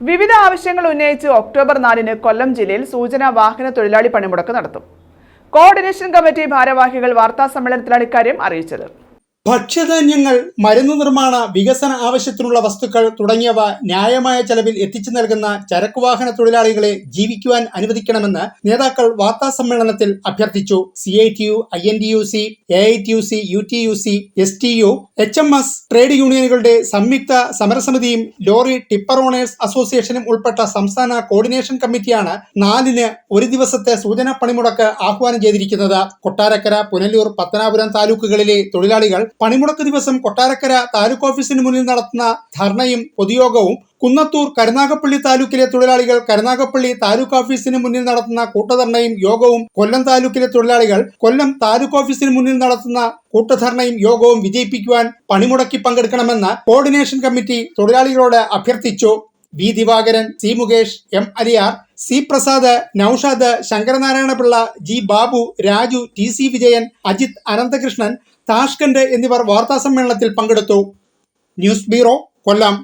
വിവിധ ആവശ്യങ്ങൾ ഉന്നയിച്ച് ഒക്ടോബർ നാലിന് കൊല്ലം ജില്ലയിൽ സൂചനാ വാഹന തൊഴിലാളി പണിമുടക്ക് നടത്തും. കോർഡിനേഷൻ കമ്മിറ്റി ഭാരവാഹികൾ വാർത്താ സമ്മേളനത്തിലാണ് ഇക്കാര്യം അറിയിച്ചത്. ഭക്ഷ്യധാന്യങ്ങൾ മരുന്ന് നിർമ്മാണ വികസന ആവശ്യത്തിനുള്ള വസ്തുക്കൾ തുടങ്ങിയവ ന്യായമായ ചെലവിൽ എത്തിച്ചു നൽകുന്ന ചരക്ക് വാഹന തൊഴിലാളികളെ ജീവിക്കുവാൻ അനുവദിക്കണമെന്ന് നേതാക്കൾ വാർത്താ സമ്മേളനത്തിൽ അഭ്യർത്ഥിച്ചു. C I T U I N T U C A I T U C U T U C S T U H M S trade യൂണിയനുകളുടെ സംയുക്ത സമരസമിതിയും ലോറി ടിപ്പർ ഓണേഴ്സ് അസോസിയേഷനും ഉൾപ്പെട്ട സംസ്ഥാന കോർഡിനേഷൻ കമ്മിറ്റിയാണ് നാലിന് ഒരു ദിവസത്തെ സൂചനാ പണിമുടക്ക് ആഹ്വാനം ചെയ്തിരിക്കുന്നത്. കൊട്ടാരക്കര പുനലൂർ പത്തനാപുരം താലൂക്കുകളിലെ തൊഴിലാളികൾ പണിമുടക്ക് ദിവസം കൊട്ടാരക്കര താലൂക്ക് ഓഫീസിന് മുന്നിൽ നടത്തുന്ന ധർണയും പൊതുയോഗവും കുന്നത്തൂർ കരുനാഗപ്പള്ളി താലൂക്കിലെ തൊഴിലാളികൾ കരുനാഗപ്പള്ളി താലൂക്ക് ഓഫീസിന് മുന്നിൽ നടത്തുന്ന കൂട്ടധർണയും യോഗവും കൊല്ലം താലൂക്കിലെ തൊഴിലാളികൾ കൊല്ലം താലൂക്ക് ഓഫീസിന് മുന്നിൽ നടത്തുന്ന കൂട്ടധർണയും യോഗവും വിജയിപ്പിക്കുവാൻ പണിമുടക്കി പങ്കെടുക്കണമെന്ന് കോർഡിനേഷൻ കമ്മിറ്റി തൊഴിലാളികളോട് അഭ്യർത്ഥിച്ചു. V Divakaran C Mukesh M Aliyar C Prasad Noushad Sankaranarayana Pillai G Babu Raju T C Vijayan Ajith Ananthakrishnan Tashkent എന്നിവർ വാർത്താ സമ്മേളനത്തിൽ പങ്കെടുത്തു. News bureau Kollam.